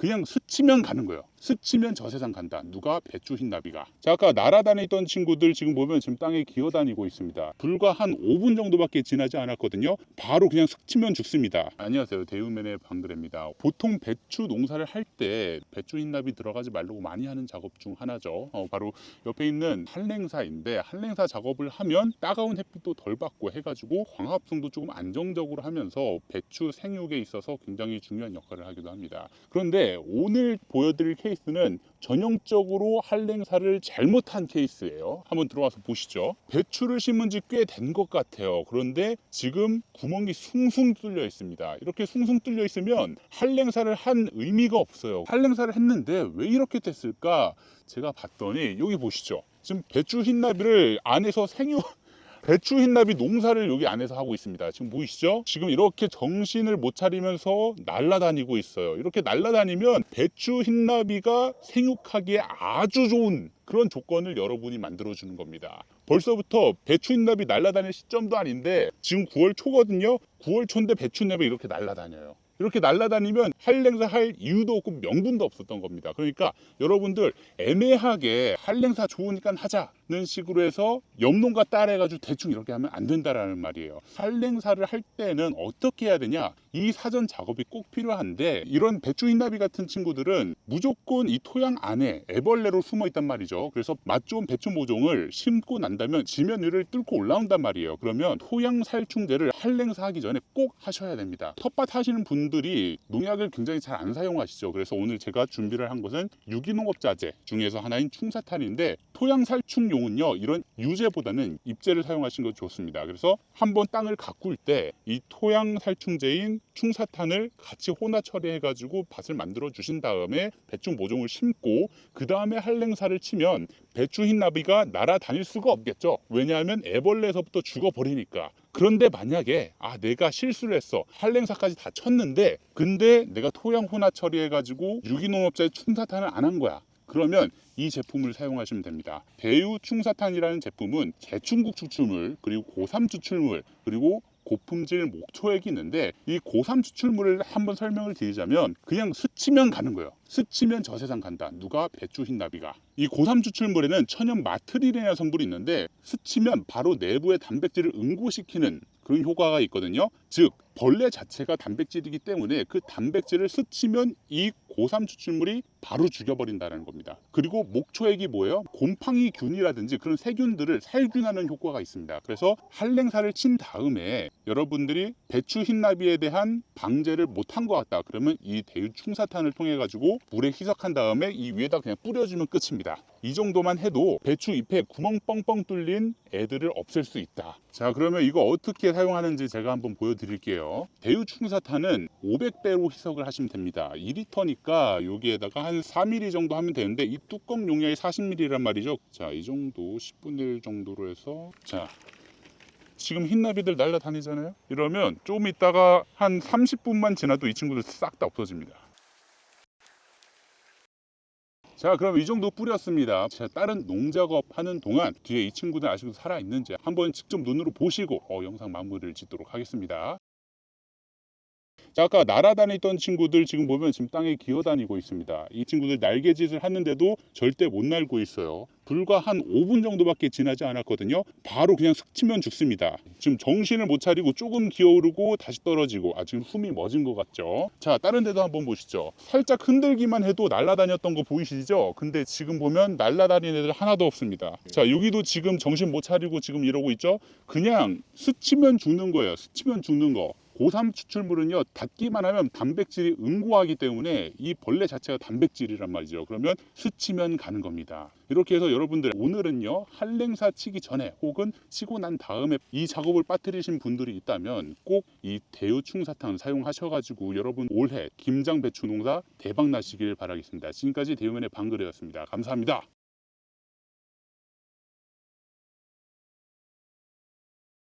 그냥 스치면 가는 거예요. 스치면 저 세상 간다. 누가 배추 흰나비가. 자 아까 날아다니던 친구들 지금 보면 지금 땅에 기어다니고 있습니다. 불과 한 5분 정도밖에 지나지 않았거든요. 바로 그냥 스치면 죽습니다. 안녕하세요. 대우맨의 방그레입니다. 보통 배추 농사를 할 때 배추 흰나비 들어가지 말라고 많이 하는 작업 중 하나죠. 어, 바로 옆에 있는 한랭사인데 한랭사 작업을 하면 따가운 햇빛도 덜 받고 해가지고 광합성도 조금 안정적으로 하면서 배추 생육에 있어서 굉장히 중요한 역할을 하기도 합니다. 그런데 오늘 보여드릴 케이스 는 전형적으로 한랭사를 잘못한 케이스예요. 한번 들어와서 보시죠. 배추를 심은 지 꽤 된 것 같아요. 그런데 지금 구멍이 숭숭 뚫려 있습니다. 이렇게 숭숭 뚫려 있으면 한랭사를 한 의미가 없어요. 한랭사를 했는데 왜 이렇게 됐을까? 제가 봤더니 여기 보시죠. 지금 배추 흰나비를 안에서 생육 배추 흰나비 농사를 여기 안에서 하고 있습니다. 지금 보이시죠? 지금 이렇게 정신을 못 차리면서 날아다니고 있어요. 이렇게 날아다니면 배추 흰나비가 생육하기에 아주 좋은 그런 조건을 여러분이 만들어 주는 겁니다. 벌써부터 배추 흰나비 날아다닐 시점도 아닌데 지금 9월 초거든요. 9월 초인데 배추 흰나비 이렇게 날아다녀요. 이렇게 날아다니면 한랭사 할 이유도 없고 명분도 없었던 겁니다. 그러니까 여러분들 애매하게 한랭사 좋으니까 하자 는 식으로 해서 염농가 따라해가지고 대충 이렇게 하면 안 된다라는 말이에요. 한랭사를 할 때는 어떻게 해야 되냐? 이 사전 작업이 꼭 필요한데 이런 배추 흰나비 같은 친구들은 무조건 이 토양 안에 애벌레로 숨어 있단 말이죠. 그래서 맛 좋은 배추 모종을 심고 난다면 지면 위를 뚫고 올라온단 말이에요. 그러면 토양 살충제를 한랭사 하기 전에 꼭 하셔야 됩니다. 텃밭 하시는 분들이 농약을 굉장히 잘 안 사용하시죠. 그래서 오늘 제가 준비를 한 것은 유기농업자재 중에서 하나인 충사탄인데 토양 살충용 은요 이런 유제보다는 입제를 사용하시는 것이 좋습니다. 그래서 한번 땅을 가꿀 때 이 토양 살충제인 충사탄을 같이 혼합 처리해 가지고 밭을 만들어 주신 다음에 배추 모종을 심고 그 다음에 한랭사를 치면 배추 흰나비가 날아다닐 수가 없겠죠. 왜냐하면 애벌레에서부터 죽어버리니까. 그런데 만약에 아 내가 실수를 했어 한랭사까지 다 쳤는데 근데 내가 토양 혼합 처리해 가지고 유기농업자의 충사탄을 안 한 거야. 그러면 이 제품을 사용하시면 됩니다. 배유 충사탄이라는 제품은 제충국 추출물 그리고 고삼 추출물 그리고 고품질 목초액이 있는데 이 고삼 추출물을 한번 설명을 드리자면 그냥 스치면 가는 거예요. 스치면 저 세상 간다. 누가 배추 흰나비가. 이 고삼 추출물에는 천연 마트릴이라는 성분이 있는데 스치면 바로 내부의 단백질을 응고시키는 그런 효과가 있거든요. 즉 벌레 자체가 단백질이기 때문에 그 단백질을 스치면 이 고삼 추출물이 바로 죽여버린다는 겁니다. 그리고 목초액이 뭐예요? 곰팡이균이라든지 그런 세균들을 살균하는 효과가 있습니다. 그래서 한랭사를 친 다음에 여러분들이 배추 흰나비에 대한 방제를 못한 것 같다. 그러면 이 대유충사탄을 통해 가지고 물에 희석한 다음에 이 위에다 그냥 뿌려주면 끝입니다. 이 정도만 해도 배추 잎에 구멍 뻥뻥 뚫린 애들을 없앨 수 있다. 자 그러면 이거 어떻게 사용하는지 제가 한번 보여드릴게요. 대유 충사탄은 500배로 희석을 하시면 됩니다. 2리터니까 여기에다가 한 4mm 정도 하면 되는데 이 뚜껑 용량이 40ml란 말이죠. 자 이 정도 10분의 1 정도로 해서 자 지금 흰나비들 날라다니잖아요. 이러면 조금 있다가 한 30분만 지나도 이 친구들 싹 다 없어집니다. 자 그럼 이 정도 뿌렸습니다 자 다른 농작업 하는 동안 뒤에 이 친구들 아직도 살아있는지 한번 직접 눈으로 보시고 어, 영상 마무리를 짓도록 하겠습니다 자 아까 날아다니던 친구들 지금 보면 지금 땅에 기어다니고 있습니다. 이 친구들 날개짓을 하는데도 절대 못 날고 있어요. 불과 한 5분 정도밖에 지나지 않았거든요. 바로 그냥 스치면 죽습니다. 지금 정신을 못 차리고 조금 기어오르고 다시 떨어지고 아 지금 숨이 멎은 것 같죠? 자 다른 데도 한번 보시죠. 살짝 흔들기만 해도 날아다녔던 거 보이시죠? 근데 지금 보면 날아다니는 애들 하나도 없습니다. 자 여기도 지금 정신 못 차리고 지금 이러고 있죠? 그냥 스치면 죽는 거예요. 스치면 죽는 거 고삼 추출물은요 닿기만 하면 단백질이 응고하기 때문에 이 벌레 자체가 단백질이란 말이죠. 그러면 스치면 가는 겁니다. 이렇게 해서 여러분들 오늘은요 한랭사 치기 전에 혹은 치고 난 다음에 이 작업을 빠뜨리신 분들이 있다면 꼭 이 대우충사탄 사용하셔가지고 여러분 올해 김장 배추 농사 대박 나시길 바라겠습니다. 지금까지 대우면의 방글이었습니다. 감사합니다